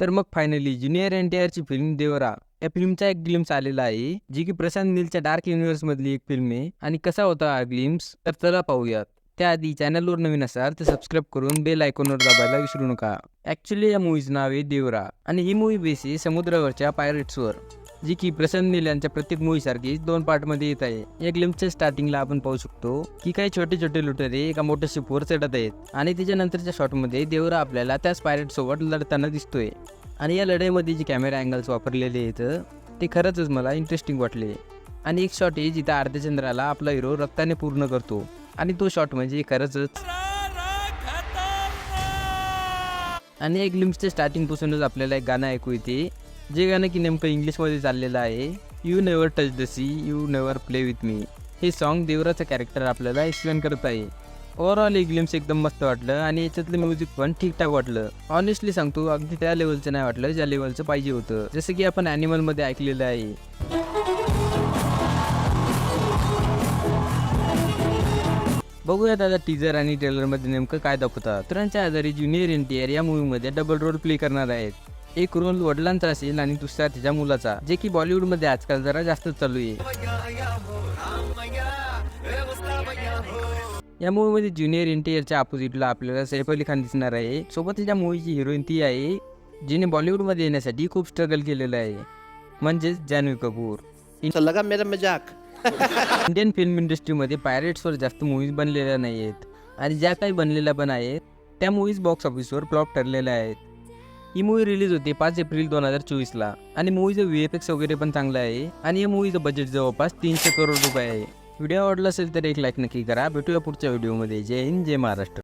तर मग finally junior N T आरची फिल्म देवरा. या फिल्मचा एक ग्लिम्स आलेला आहे जी की प्रशांत नीलच्या डार्क युनिव्हर्स मधली एक फिल्म आहे. आणि कसा होता हा ग्लिम्स तर चला पाहूयात. त्याआधी चॅनलवर नवीन असाल तर सबस्क्राईब करून बेल आयकॉनवर दाबायला विसरू नका. ऍक्च्युली या मूवीचं नाव आहे देवरा. आणि ही मूवी बेस आहे समुद्रावरच्या पायरेट्सवर जी की प्रसन्न नील यांच्या प्रत्येक मूवी सारखी दोन पार्टमध्ये येत आहे. या ग्लिम्सच्या स्टार्टिंगला आपण पाहू शकतो की काही छोटे छोटे लुटेरे एका मोठ्या शिपवर चढत आहेत. आणि त्याच्यानंतरच्या शॉटमध्ये देवरा आपल्याला त्याच पायरेट सोबत लढताना दिसतोय. आणि या लढाईमध्ये जे कॅमेरा अँगल्स वापरलेले आहेत ते खरंच मला इंटरेस्टिंग वाटले. आणि एक शॉट आहे जिथं अर्धचंद्राला आपला हिरो रक्ताने पूर्ण करतो. आणि तो शॉट म्हणजे खरंच आणि एक लिम्सच्या स्टार्टिंगपासूनच आपल्याला एक गाणं ऐकू येते. जे गाणं की नेमकं इंग्लिशमध्ये चाललेलं आहे you never touch the sea you never play with me हे सॉन्ग देवराचं कॅरेक्टर आपल्याला एक्सप्लेन करत आहे. ओव्हरऑल हे ग्लिम्स एकदम मस्त वाटलं आणि याच्यातलं म्युझिक पण ठीकठाक वाटलं. ऑनेस्टली सांगतो अगदी त्या लेवलचं नाही वाटलं ज्या लेवलचं पाहिजे होतं. जसं की आपण ॲनिमलमध्ये ऐकलेलं आहे. बघूया दादा टीजर आणि ट्रेलरमध्ये नेमकं काय दाखवतात. मित्रांच्या आधारे ज्युनियर एन टी आर या मूवीमध्ये डबल रोल प्ले करणार आहेत. एक रोल वडिलांचा असेल आणि दुसरा तिच्या मुलाचा जे की बॉलिवूडमध्ये आजकाल जरा जास्त चालू आहे. या मूवीमध्ये ज्युनियर आरच्या अपोजिटला आपल्याला सैफ अली खान दिसणार आहे. सोबतच या मूवीची हिरोईन ती आहे जिने बॉलिवूडमध्ये येण्यासाठी खूप स्ट्रगल केलेलं आहे. म्हणजेच जान्हवी कपूर. तो लगा मेरा मजाक. इंडियन फिल्म इंडस्ट्रीमध्ये पायरेट्सवर जास्त मूवीज बनलेल्या नाही आहेत आणि ज्या काही बनलेल्या पण आहेत त्या मूवीज बॉक्स ऑफिसवर फ्लॉप ठरलेल्या आहेत. ही मूवी रिलीज होते पाच एप्रिल दोन हजार चोवीसला. आणि मूवीचं व्ही एफ एक्स वगैरे पण चांगलं आहे. आणि या मूवीचं बजेट जवळपास तीनशे करोड रुपये आहे. व्हिडिओ आवडला असेल तर एक लाईक नक्की करा. भेटूया पुढच्या व्हिडिओमध्ये जय हिंद जय महाराष्ट्र.